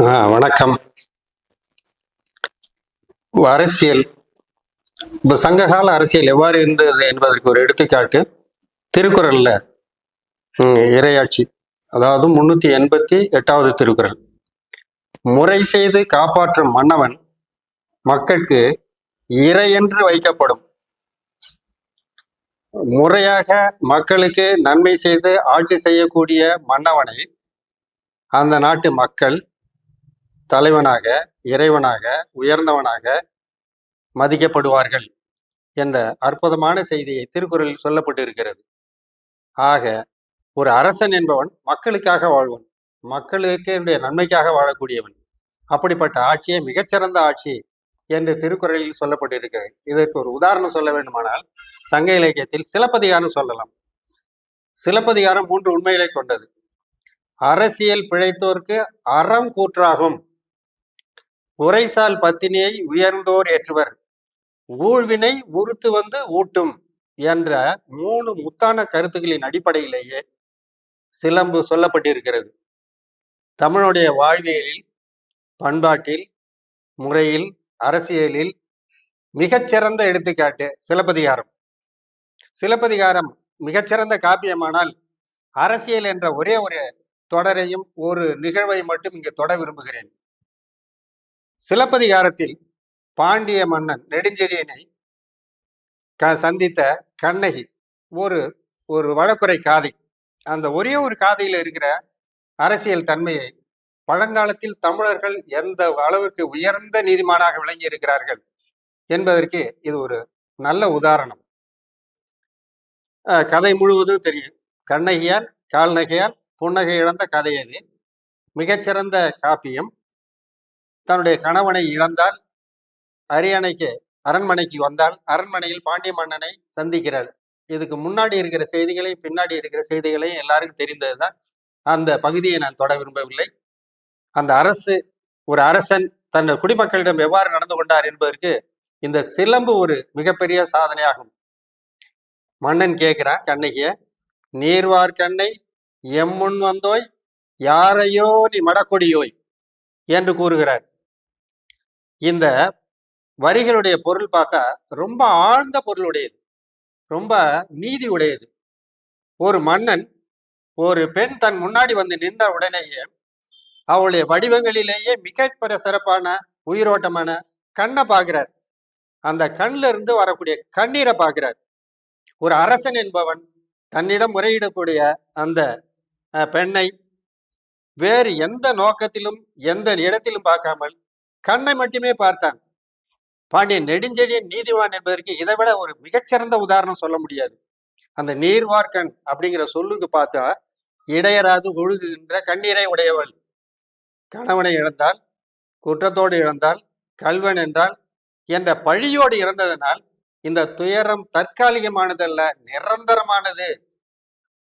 ஆ, வணக்கம். அரசியல். இப்ப சங்ககால அரசியல் எவ்வாறு இருந்தது என்பதற்கு ஒரு எடுத்துக்காட்டு. திருக்குறள்ல இரையாட்சி. அதாவது முன்னூத்தி எண்பத்தி எட்டாவது திருக்குறள். முறை செய்து காப்பாற்றும் மன்னவன் மக்களுக்கு இறை என்று வைக்கப்படும். முறையாக மக்களுக்கு நன்மை செய்து ஆட்சி செய்யக்கூடிய மன்னவனை அந்த நாட்டு மக்கள் தலைவனாக இறைவனாக உயர்ந்தவனாக மதிக்கப்படுவார்கள் என்ற அற்புதமான செய்தியை திருக்குறளில் சொல்லப்பட்டிருக்கிறது. ஆக ஒரு அரசன் என்பவன் மக்களுக்காக வாழ்வன். மக்களுக்கு நன்மைக்காக வாழக்கூடியவன். அப்படிப்பட்ட ஆட்சியே மிகச்சிறந்த ஆட்சி என்று திருக்குறளில் சொல்லப்பட்டிருக்கிறது. இதற்கு ஒரு உதாரணம் சொல்ல வேண்டுமானால் சங்க இலக்கியத்தில் சிலப்பதிகாரம் சொல்லலாம். சிலப்பதிகாரம் மூன்று உண்மைகளை கொண்டது. அரசியல் பிழைத்தோர்க்கு அறம் கூற்றாகும். உரைசால் பத்தினியை உயர்ந்தோர் ஏற்றுவர். ஊழ்வினை உறுத்து வந்து ஊட்டும் என்ற மூணு முத்தான கருத்துக்களின் அடிப்படையிலேயே சிலம்பு சொல்லப்பட்டிருக்கிறது. தமிழுடைய வாழ்வியலில் பண்பாட்டில் முறையில் அரசியலில் மிகச்சிறந்த எடுத்துக்காட்டு சிலப்பதிகாரம். சிலப்பதிகாரம் மிகச்சிறந்த காப்பியமானால் அரசியல் என்ற ஒரே ஒரு தொடரையும் ஒரு நிகழ்வை மட்டும் இங்கு தொட விரும்புகிறேன். சிலப்பதிகாரத்தில் பாண்டிய மன்னன் நெடுஞ்செழியனை க சந்தித்த கண்ணகி ஒரு ஒரு வழக்குரை காதை. அந்த ஒரே ஒரு காதையில் இருக்கிற அரசியல் தன்மையை பழங்காலத்தில் தமிழர்கள் எந்த அளவிற்கு உயர்ந்த நீதிமானாக விளங்கி இருக்கிறார்கள் என்பதற்கு இது ஒரு நல்ல உதாரணம். கதை முழுவதும் தெரியும். கண்ணகியால் கால்நகையால் புன்னகை இழந்த கதை அது. மிகச்சிறந்த காப்பியம். தன்னுடைய கணவனை இழந்தால் அரியணைக்கு அரண்மனைக்கு வந்தால் அரண்மனையில் பாண்டிய மன்னனை சந்திக்கிறாள் இதுக்கு முன்னாடி இருக்கிற செய்திகளையும் பின்னாடி இருக்கிற செய்திகளையும் எல்லாருக்கும் தெரிந்ததுதான் அந்த பகுதியை நான் தொட விரும்பவில்லை. அந்த அரசு ஒரு அரசன் தன் குடிமக்களிடம் எவ்வாறு நடந்து கொண்டார் என்பதற்கு இந்த சிலம்பு ஒரு மிகப்பெரிய சாதனையாகும். மன்னன் கேட்கிறான் கண்ணகிய நீர்வார் கண்ணை எம்முன் வந்தோய் யாரையோ நீ மடக்கொடியோய் என்று கூறுகிறார். இந்த வரிகளுடைய பொருள் பார்த்தா ரொம்ப ஆழ்ந்த பொருளுடையது. ரொம்ப நீதி உடையது ஒரு மன்னன் ஒரு பெண் தன் முன்னாடி வந்து நின்ற உடனேயே அவளுடைய வடிவங்களிலேயே மிக சிறப்பான உயிரோட்டமான கண்ணை பார்க்கிறார். அந்த கண்ணில் இருந்து வரக்கூடிய கண்ணீரை பார்க்கிறார். ஒரு அரசன் என்பவன் தன்னிடம் முறையிடக்கூடிய அந்த பெண்ணை வேறு எந்த நோக்கத்திலும் எந்த இடத்திலும் பார்க்காமல் கண்ணை மட்டுமே பார்த்தான். பாண்டியன் நெடுஞ்செழியன் நீதிவான் என்பதற்கு இதை விட ஒரு மிகச்சிறந்த உதாரணம் சொல்ல முடியாது. அந்த நீர்வார்க்கன் அப்படிங்கிற சொல்லுக்கு பார்த்தா இடையராது ஒழுகுகின்ற கண்ணீரை உடையவள். கணவனை இழந்தால் குற்றத்தோடு இழந்தால் கல்வன் என்றால் என்ற பழியோடு இறந்ததனால் இந்த துயரம் தற்காலிகமானதல்ல நிரந்தரமானது.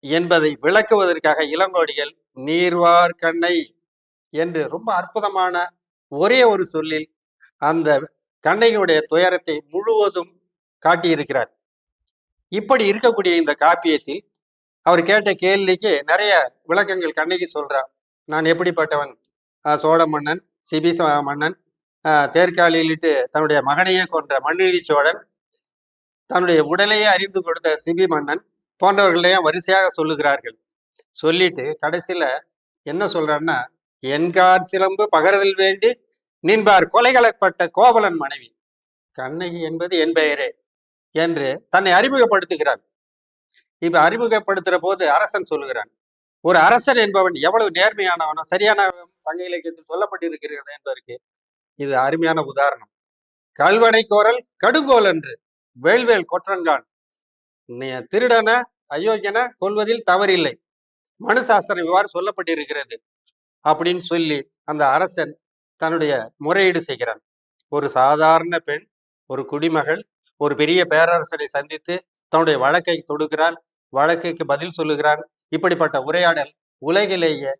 என்பதை விளக்குவதற்காக இளங்கோடிகள் நீர்வார் கண்ணை என்று ரொம்ப அற்புதமான ஒரே ஒரு சொல்லில் அந்த கண்ணையுடைய துயரத்தை முழுவதும் காட்டியிருக்கிறார். இப்படி இருக்கக்கூடிய இந்த காப்பியத்தில் அவர் கேட்ட கேள்விக்கு நிறைய விளக்கங்கள் கண்ணகி சொல்றார் நான் எப்படிப்பட்டவன்? சோழ மன்னன் சிபி ச- மன்னன் ஆஹ் தன்னுடைய மகனையே கொன்ற மண்ணிலி சோழன் தன்னுடைய உடலையே அறிந்து கொடுத்த சிபி மன்னன் போன்றவர்களையும் வரிசையாக சொல்லுகிறார்கள். சொல்லிட்டு கடைசியில என்ன சொல்றாருன்னா என்கார் சிலம்பு பகரதில் வேண்டி நின்பார் கொலைகளப்பட்ட கோவலன் மனைவி. கண்ணகி என்பது என் பெயரே என்று தன்னை அறிமுகப்படுத்துகிறார். இப்ப அறிமுகப்படுத்துற போது அரசன் சொல்லுகிறான் ஒரு அரசன் என்பவன் எவ்வளவு நேர்மையானவனோ சரியான சங்க இலக்கியத்தில் சொல்லப்பட்டிருக்கிறது என்பதற்கு இது அருமையான உதாரணம். கல்வனை கோரல் கடுங்கோல் என்று வேல்வேல் கொற்றங்கான் திருடன அயோக்கியன கொல்வதில் தவறில்லை. மனு சாஸ்திரம் இவ்வாறு சொல்லப்பட்டிருக்கிறது அப்படின்னு சொல்லி அந்த அரசன் தன்னுடைய முறையீடு செய்கிறான். ஒரு சாதாரண பெண் ஒரு குடிமகள் ஒரு பெரிய பேரரசனை சந்தித்து தன்னுடைய வழக்கை தொடுக்கிறான் வழக்கைக்கு பதில் சொல்லுகிறான். இப்படிப்பட்ட உரையாடல் உலகிலேயே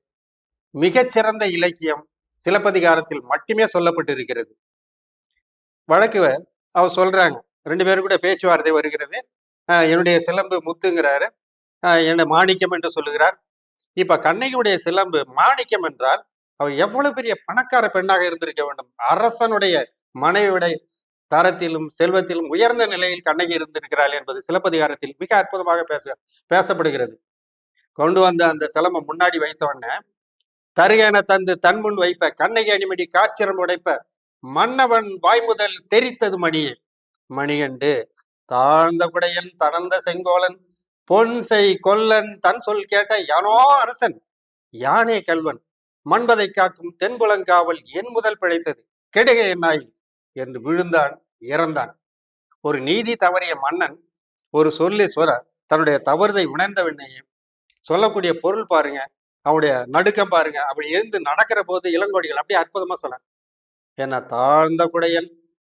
மிகச்சிறந்த இலக்கியம் சிலப்பதிகாரத்தில் மட்டுமே சொல்லப்பட்டிருக்கிறது. வழக்கு அவர் சொல்றாங்க. ரெண்டு பேரும் கூட பேச்சுவார்த்தை வருகிறது. என்னுடைய சிலம்பு முத்துங்கிறாரு. ஆஹ் என்னுடைய மாணிக்கம் என்று சொல்லுகிறார். இப்ப கண்ணகியுடைய சிலம்பு மாணிக்கம் என்றால் அவர் எவ்வளவு பெரிய பணக்கார பெண்ணாக இருந்திருக்க வேண்டும். அரசனுடைய மனைவியுடைய தரத்திலும் செல்வத்திலும் உயர்ந்த நிலையில் கண்ணகி இருந்திருக்கிறாள் என்பது சிலப்பதிகாரத்தில் மிக அற்புதமாக பேச பேசப்படுகிறது. கொண்டு வந்த அந்த சிலம்ப முன்னாடி வைத்த உடனே தந்து தன் முன் வைப்ப கண்ணகி அணிமடி காட்சிரம் உடைப்ப மன்னவன் வாய்முதல் தெரித்தது மணியே. மணிகண்டு தாழ்ந்த குடையன் தடந்த செங்கோலன் பொன் செய் கொல்லன் தன் சொல் கேட்ட யானோ அரசன்? யானே கல்வன் மண்பதை காக்கும் தென்புலங்காவல் என் முதல் பிழைத்தது. கெடுக நாய்! என்று விழுந்தான் இறந்தான். ஒரு நீதி தவறிய மன்னன் ஒரு சொல்லி சொல்ல தன்னுடைய தவறுதை உணர்ந்தவனையும் சொல்லக்கூடிய பொருள் பாருங்க அவனுடைய நடுக்கம் பாருங்க அப்படி எழுந்து நடக்கிற போது இளங்கோடிகள் அப்படியே அற்புதமா சொன்னான் என்ன தாழ்ந்த குடையன்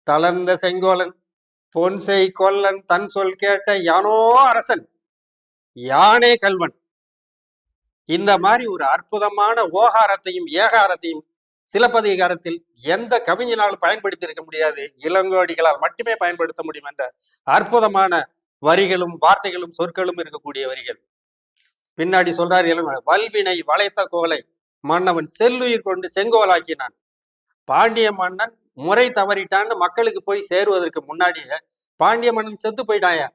தளர்ந்த செங்கோலன் பொன்செய் கொல்லன் தன் சொல் கேட்ட யானோ அரசன் யானே கல்வன். இந்த மாதிரி ஒரு அற்புதமான ஓகாரத்தையும் ஏகாரத்தையும் சிலப்பதிகாரத்தில் எந்த கவிஞனாலும் பயன்படுத்தி இருக்க முடியாது? இளங்கோடிகளால் மட்டுமே பயன்படுத்த முடியும் என்ற அற்புதமான வரிகளும் வார்த்தைகளும் சொற்களும் இருக்கக்கூடிய வரிகள். பின்னாடி சொல்றார் இளங்கோ வல்வினை வளைத்த கோலை மன்னவன் செல்லுயிர் கொண்டு செங்கோலாக்கினான். பாண்டிய மன்னன் முறை தவறிட்டான்னு மக்களுக்கு போய் சேருவதற்கு முன்னாடியே பாண்டிய மன்னன் செத்து போயிட்டாயா?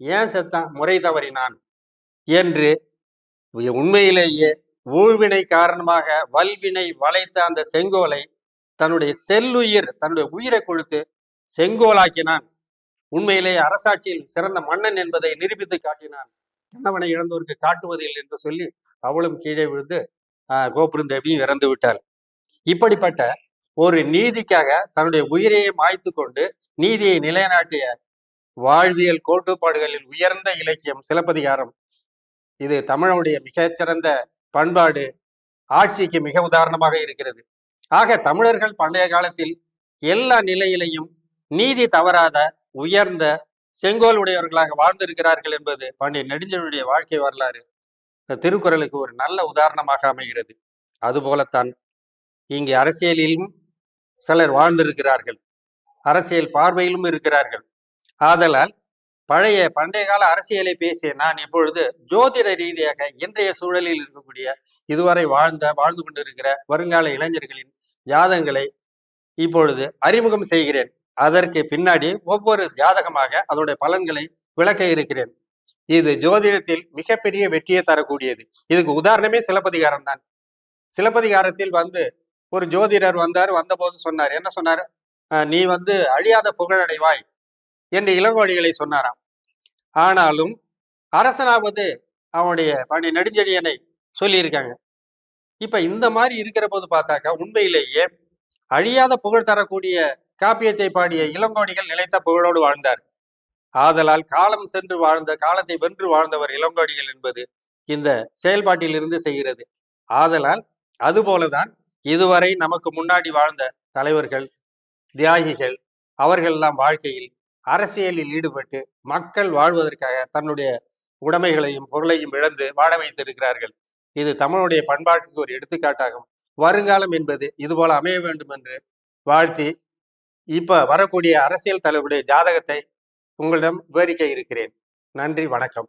ஏன் செத்தான்? முறை தவறினான் என்று உண்மையிலேயே ஊழ்வினை காரணமாக வல்வினை வளைத்த அந்த செங்கோலை தன்னுடைய செல்லுயிர் தன்னுடைய உயிரை கொடுத்து செங்கோலாக்கினான். உண்மையிலேயே அரசாட்சியில் சிறந்த மன்னன் என்பதை நிரூபித்து காட்டினான். கணவனை இழந்தோருக்கு காட்டுவதில் என்று சொல்லி அவளும் கீழே விழுந்து கோபுரந்தேவியும் இறந்து விட்டாள். இப்படிப்பட்ட ஒரு நீதிக்காக தன்னுடைய உயிரையே மாய்த்து கொண்டு நீதியை நிலைநாட்டிய வாழ்வியல் கோட்டுப்பாடுகளில் உயர்ந்த இலக்கியம் சிலப்பதிகாரம். இது தமிழனுடைய மிகச்சிறந்த பண்பாடு ஆட்சிக்கு மிக உதாரணமாக இருக்கிறது. ஆக தமிழர்கள் பண்டைய காலத்தில் எல்லா நிலையிலையும் நீதி தவறாத உயர்ந்த செங்கோல் உடையவர்களாக வாழ்ந்திருக்கிறார்கள் என்பது பாண்டிய நெடுஞ்சனுடைய வாழ்க்கை வரலாறு. திருக்குறளுக்கு ஒரு நல்ல உதாரணமாக அமைகிறது. அதுபோலத்தான் இங்கே அரசியலிலும் சிலர் வாழ்ந்திருக்கிறார்கள். அரசியல் பார்வையிலும் இருக்கிறார்கள். ஆதலால் பழைய பண்டைய கால அரசியலை பேசிய நான் இப்பொழுது ஜோதிட ரீதியாக இன்றைய சூழலில் இருக்கக்கூடிய இதுவரை வாழ்ந்த வாழ்ந்து கொண்டிருக்கிற வருங்கால இளைஞர்களின் ஜாதகங்களை இப்பொழுது அறிமுகம் செய்கிறேன். அதற்கு பின்னாடி ஒவ்வொரு ஜாதகமாக அதனுடைய பலன்களை விளக்க இருக்கிறேன். இது ஜோதிடத்தில் மிகப்பெரிய வெற்றியை தரக்கூடியது. இதுக்கு உதாரணமே சிலப்பதிகாரம் தான். சிலப்பதிகாரத்தில் வந்து ஒரு ஜோதிடர் வந்தார் வந்தபோது சொன்னார் என்ன சொன்னார்? நீ வந்து அழியாத புகழடைவாய் என்று இளங்கோடிகளை சொன்னாராம். ஆனாலும் அரசனாவது அவனுடைய பணி நெடுஞ்செழியனை சொல்லியிருக்காங்க. இப்ப இந்த மாதிரி இருக்கிற போது பார்த்தாக்கா உண்மையிலேயே அழியாத புகழ் தரக்கூடிய காப்பியத்தை பாடிய இளங்கோடிகள் நிலைத்த புகழோடு வாழ்ந்தார். ஆதலால் காலம் சென்று வாழ்ந்த காலத்தை வென்று வாழ்ந்தவர் இளங்கோடிகள் என்பது இந்த செயல்பாட்டிலிருந்து செய்கிறது. ஆதலால் அதுபோலதான் இதுவரை நமக்கு முன்னாடி வாழ்ந்த தலைவர்கள் தியாகிகள் அவர்களெல்லாம் வாழ்க்கையில் அரசியலில் ஈடுபட்டு மக்கள் வாழ்வதற்காக தன்னுடைய உடைமைகளையும் பொருளையும் இழந்து வாழ வைத்திருக்கிறார்கள். இது தமிழுடைய பண்பாட்டுக்கு ஒரு எடுத்துக்காட்டாகும். வருங்காலம் என்பது இதுபோல அமைய வேண்டும் என்று வாழ்த்தி இப்ப வரக்கூடிய அரசியல் தலைவருடைய ஜாதகத்தை உங்களிடம் விவரிக்க இருக்கிறேன். நன்றி வணக்கம்.